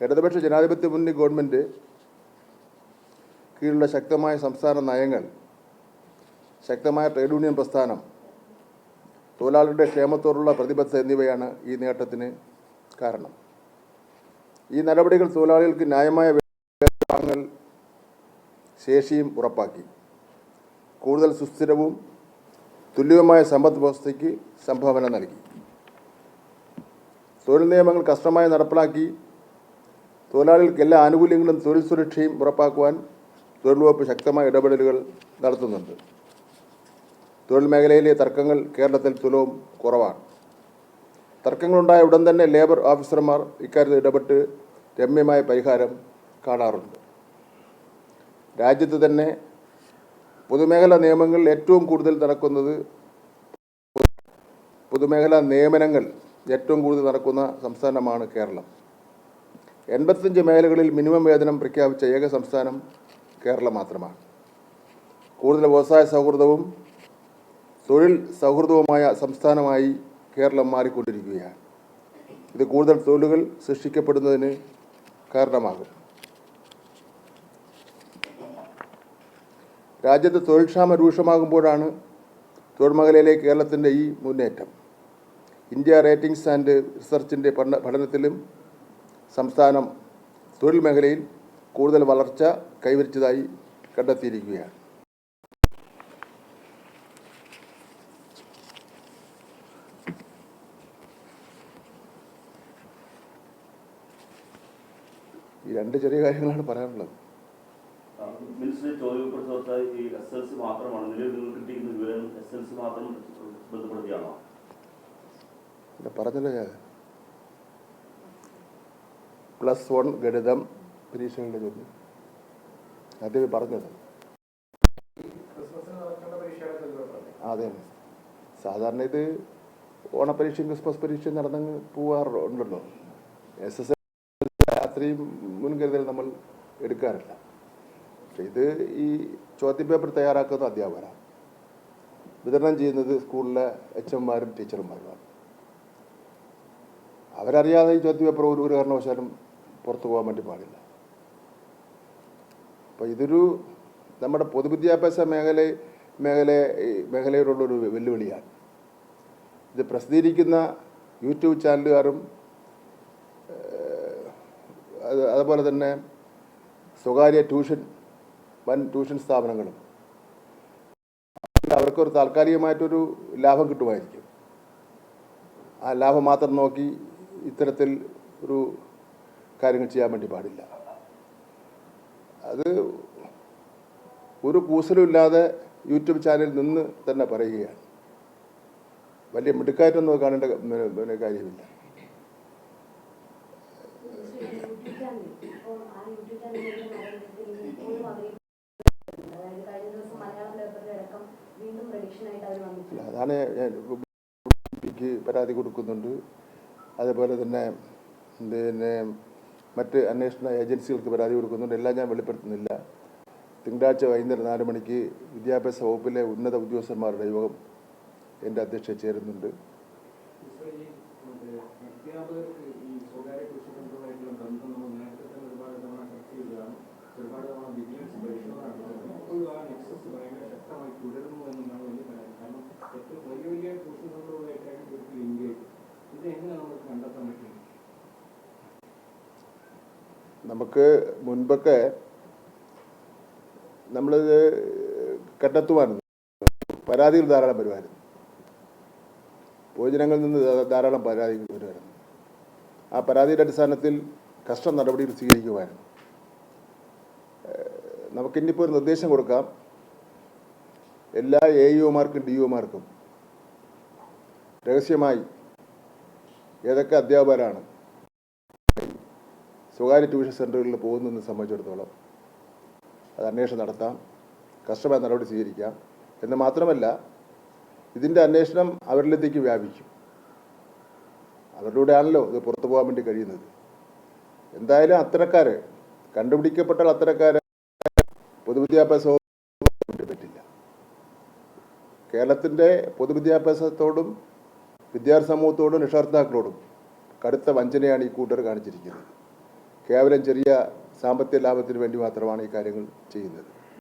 ഇടതുപക്ഷ ജനാധിപത്യ മുന്നണി ഗവൺമെന്റ് കീഴിലുള്ള ശക്തമായ സംസ്ഥാന നയങ്ങൾ ശക്തമായ ട്രേഡ് യൂണിയൻ പ്രസ്ഥാനം തൊഴിലാളികളുടെ ക്ഷേമത്തോടുള്ള പ്രതിബദ്ധത എന്നിവയാണ് ഈ നേട്ടത്തിന് കാരണം. ഈ നടപടികൾ തൊഴിലാളികൾക്ക് ന്യായമായ വാങ്ങൽ ശേഷിയും ഉറപ്പാക്കി. കൂടുതൽ സുസ്ഥിരവും തുല്യവുമായ സമ്പദ് വ്യവസ്ഥയ്ക്ക് സംഭാവന നൽകി. തൊഴിൽ നിയമങ്ങൾ കർശനമായി നടപ്പിലാക്കി തൊഴിലാളികൾക്ക് എല്ലാ ആനുകൂല്യങ്ങളും തൊഴിൽ സുരക്ഷയും ഉറപ്പാക്കുവാൻ തൊഴിൽ വകുപ്പ് ശക്തമായ ഇടപെടലുകൾ നടത്തുന്നുണ്ട്. തൊഴിൽ മേഖലയിലെ തർക്കങ്ങൾ കേരളത്തിൽ തുലവും കുറവാണ്. തർക്കങ്ങളുണ്ടായ ഉടൻ തന്നെ ലേബർ ഓഫീസർമാർ ഇക്കാര്യത്തിൽ ഇടപെട്ട് രമ്യമായ പരിഹാരം കാണാറുണ്ട്. രാജ്യത്ത് തന്നെ പൊതുമേഖലാ നിയമങ്ങളിൽ ഏറ്റവും കൂടുതൽ നടക്കുന്നത് പൊതുമേഖലാ നിയമനങ്ങൾ ഏറ്റവും കൂടുതൽ നടക്കുന്ന സംസ്ഥാനമാണ് കേരളം. എൺപത്തഞ്ച് മേഖലകളിൽ മിനിമം വേതനം പ്രഖ്യാപിച്ച ഏക സംസ്ഥാനം കേരളം മാത്രമാണ്. കൂടുതൽ വ്യവസായ സൗഹൃദവും തൊഴിൽ സൗഹൃദവുമായ സംസ്ഥാനമായി കേരളം മാറിക്കൊണ്ടിരിക്കുകയാണ്. ഇത് കൂടുതൽ തൊഴിലുകൾ സൃഷ്ടിക്കപ്പെടുന്നതിന് കാരണമാകും. രാജ്യത്ത് തൊഴിൽക്ഷാമം രൂക്ഷമാകുമ്പോഴാണ് തൊഴിൽ മേഖലയിലെ കേരളത്തിന്റെ ഈ മുന്നേറ്റം. ഇന്ത്യ റേറ്റിംഗ്സ് ആൻഡ് റിസർച്ചിന്റെ പഠന പഠനത്തിലും സംസ്ഥാനം തൊഴിൽ മേഖലയിൽ കൂടുതൽ വളർച്ച കൈവരിച്ചതായി കണ്ടെത്തിയിരിക്കുകയാണ്. ഈ രണ്ട് ചെറിയ കാര്യങ്ങളാണ് പറയാനുള്ളത്. മിനിസ്റ്റർ ചോദ്യപ്പെടുത്ത ഈ എസ് എൽ സി മാത്രമാണ് നിലവിൽ നിങ്ങൾ കിട്ടിയിരിക്കുന്ന വിവരം എസ് എൽ സി മാത്രം ബന്ധപ്പെടുത്തിയാണോ? പറഞ്ഞല്ലോ ഞാൻ. പ്ലസ് വൺ ഗണിതം പരീക്ഷകളുടെ ചോദ്യം. അദ്ദേഹം പറഞ്ഞത്. അതെ സാധാരണ ഇത് ഓണപരീക്ഷയും ക്രിസ്മസ് പരീക്ഷയും നടന്ന് പോവാറുണ്ടല്ലോ എസ് എസ് അത്രയും മുൻകരുതൽ നമ്മൾ എടുക്കാറില്ല. പക്ഷെ ഇത് ഈ ചോദ്യപേപ്പർ തയ്യാറാക്കുന്ന അധ്യാപകരാണ് വിതരണം ചെയ്യുന്നത് സ്കൂളിലെ എച്ച് എംമാരും ടീച്ചർമാരുമാണ്. അവരറിയാതെ ഈ ചോദ്യപേപ്പർ ഒരു ഒരു കാരണവശാലും പുറത്തു പോകാൻ വേണ്ടി പാടില്ല. അപ്പോൾ ഇതൊരു നമ്മുടെ പൊതുവിദ്യാഭ്യാസ മേഖല മേഖല മേഖലയോടുള്ളൊരു വെല്ലുവിളിയാണ്. ഇത് പ്രസിദ്ധീകരിക്കുന്ന യൂട്യൂബ് ചാനലുകാരും അത് അതുപോലെ തന്നെ സ്വകാര്യ ട്യൂഷൻ വൻ ട്യൂഷൻ സ്ഥാപനങ്ങളും. അവർക്കൊരു താൽക്കാലികമായിട്ടൊരു ലാഭം കിട്ടുമായിരിക്കും. ആ ലാഭം മാത്രം നോക്കി ഇത്തരത്തിൽ ഒരു കാര്യങ്ങൾ ചെയ്യാൻ വേണ്ടി പാടില്ല. അത് ഒരു കൂസലും ഇല്ലാതെ യൂട്യൂബ് ചാനലിൽ നിന്ന് തന്നെ പറയുകയാണ്. വലിയ മിടുക്കായിട്ടൊന്നും കാണേണ്ട പിന്നെ- കാര്യമില്ല. അതാണ് ഞാൻ പരാതി കൊടുക്കുന്നുണ്ട്. അതേപോലെ തന്നെ പിന്നെ മറ്റ് അന്വേഷണ ഏജൻസികൾക്ക് പരാതി കൊടുക്കുന്നുണ്ട്. എല്ലാം ഞാൻ വെളിപ്പെടുത്തുന്നില്ല. തിങ്കളാഴ്ച വൈകുന്നേരം നാല് മണിക്ക് വിദ്യാഭ്യാസ വകുപ്പിലെ ഉന്നത ഉദ്യോഗസ്ഥന്മാരുടെ യോഗം എന്റെ അധ്യക്ഷത ചേരുന്നുണ്ട്. ഇത് എങ്ങനെ നമുക്ക് കണ്ടെത്താൻ പറ്റും നമുക്ക് മുൻപൊക്കെ നമ്മളിത് കണ്ടെത്തുമായിരുന്നു പരാതികൾ ധാരാളം വരുമായിരുന്നു പൊതുജനങ്ങളിൽ നിന്ന് ധാരാളം പരാതികൾ വരുമായിരുന്നു ആ പരാതിയുടെ അടിസ്ഥാനത്തിൽ കഷ്ട നടപടികൾ സ്വീകരിക്കുമായിരുന്നു ഏഹ് നമുക്കിന്നിപ്പോൾ ഒരു നിർദ്ദേശം കൊടുക്കാം. എല്ലാ എ ഇഒമാർക്കും ഡി ഒമാർക്കും രഹസ്യമായി ഏതൊക്കെ അധ്യാപകരാണ് സ്വകാര്യ ട്യൂഷൻ സെന്ററുകളിൽ പോകുന്നതെന്ന് സംബന്ധിച്ചിടത്തോളം അത് അന്വേഷണം നടത്താം കർശനമായ നടപടി സ്വീകരിക്കാം എന്ന് മാത്രമല്ല ഇതിന്റെ അന്വേഷണം അവരിലേക്ക് വ്യാപിക്കും. അവരിലൂടെയാണല്ലോ ഇത് പുറത്തു പോകാൻ വേണ്ടി കഴിയുന്നത്. എന്തായാലും അത്തരക്കാരെ കണ്ടുപിടിക്കപ്പെട്ടാൽ അത്തരക്കാരെ പൊതുവിദ്യാഭ്യാസ പറ്റില്ല. കേരളത്തിന്റെ പൊതുവിദ്യാഭ്യാസത്തോടും വിദ്യാർത്ഥി സമൂഹത്തോടും രക്ഷകർത്താക്കളോടും കടുത്ത വഞ്ചനയാണ് ഈ കൂട്ടർ കാണിച്ചിരിക്കുന്നത്. കേവലം ചെറിയ സാമ്പത്തിക ലാഭത്തിന് വേണ്ടി മാത്രമാണ് ഈ കാര്യങ്ങൾ ചെയ്യുന്നത്.